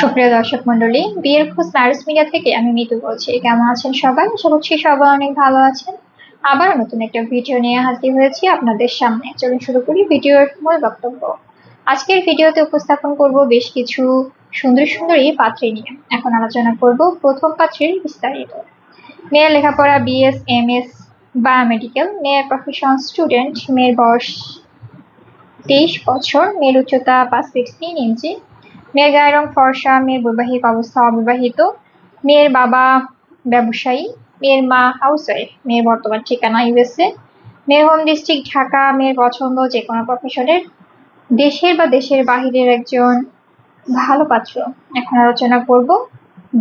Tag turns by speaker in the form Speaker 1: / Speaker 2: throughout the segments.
Speaker 1: সুপ্রিয় দর্শক মন্ডলী বিয়ের খোঁজ ম্যারেজ মিডিয়া থেকে আমি মিতু বলছি। কেমন আছেন সবাই? আশা করছি সবাই অনেক ভালো আছেন। আবার নতুন একটা ভিডিও নিয়ে হাজির হয়েছি আপনাদের সামনে। চলুন শুরু করি ভিডিওর মূল বক্তব্য। আজকের ভিডিওতে উপস্থাপন করব বেশ কিছু সুন্দর সুন্দরী পাত্রী নিয়ে। এখন আলোচনা করব প্রথম পাত্রীর বিস্তারিত। মেয়ের লেখাপড়া বিএস এম এস বায়োমেডিক্যাল মেয়ের প্রফেশন স্টুডেন্ট মেয়ের বয়স তেইশ বছর। মেয়ের উচ্চতা পাঁচ ফিট তিন ইঞ্চি মেয়ের গায়ের রং ফর্সা, মেয়ের বৈবাহিক অবস্থা অবিবাহিত, মেয়ের বাবা ব্যবসায়ী, মেয়ের মা হাউসওয়াইফ মেয়ের বর্তমান ঠিকানা ইউএসএ মেয়ের হোম ডিস্ট্রিক্ট ঢাকা, মেয়ের পছন্দ যে কোনো প্রফেশনের দেশের বা দেশের বাহিরের একজন ভালো পাত্র। এখন আলোচনা করব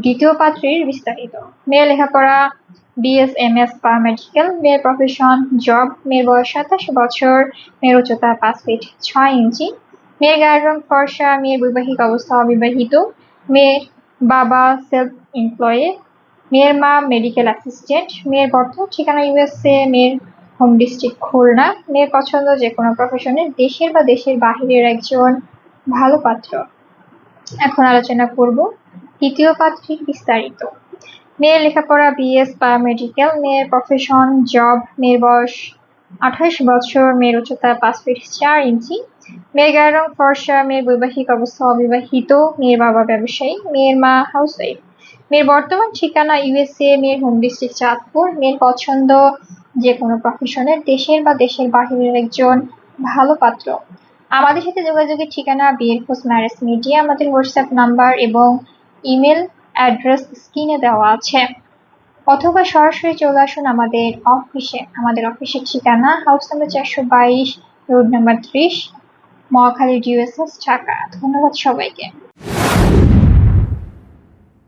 Speaker 1: দ্বিতীয় পাত্রের বিস্তারিত। মেয়ের লেখাপড়া বিএস এম এস প্যারামেডিক্যাল মেয়ের প্রফেশন জব মেয়ের বয়স সাতাশ বছর, মেয়ের উচ্চতা পাঁচ ফিট ছয় ইঞ্চি। মেয়ের গায়ের রং ফর্সা, মেয়ের বৈবাহিক অবস্থা অবিবাহিত। মেয়ের বাবা সেলফ এমপ্লয়ে মেয়ের মা মেডিকেল অ্যাসিস্ট্যান্ট মেয়ের বর্তমান ঠিকানা ইউএসএ মেয়ের হোম ডিস্ট্রিক্ট খুলনা, মেয়ের পছন্দ যে কোনো প্রফেশনের দেশের বা দেশের বাহিরের একজন ভালো পাত্র। এখন আলোচনা করব তৃতীয় পাত্রীর বিস্তারিত। মেয়ের লেখাপড়া বিএস প্যারামেডিক্যাল মেয়ের প্রফেশন জব মেয়ের বয়স আঠাশ বছর, মেয়ের উচ্চতা পাঁচ ফিট চার ইঞ্চি মেয়ের গায়ের রং ফর্সা, মেয়ের বৈবাহিক অবস্থা অবিবাহিত, মেয়ের বাবা ব্যবসায়ী, মেয়ের মা হাউসওয়াইফ মেয়ের বর্তমান ঠিকানা ইউএসএ মেয়ের হোম ডিস্ট্রিক্ট চাঁদপুর, মেয়ের পছন্দ যে কোনো প্রফেশনের দেশের বা দেশের বাহিরের একজন ভালো পাত্র। আমাদের সাথে যোগাযোগের ঠিকানা বিয়ের খোঁজ ম্যারেজ মিডিয়া আমাদের হোয়াটসঅ্যাপ নাম্বার এবং ইমেল অ্যাড্রেস স্ক্রিনে দেওয়া আছে। অথবা সরাসরি চলে আসুন আমাদের অফিসে আমাদের অফিসের ঠিকানা হাউস নাম্বার চারশো বাইশ রোড নাম্বার ত্রিশ মহাখালী ডিউএসএস ঢাকা ধন্যবাদ সবাইকে।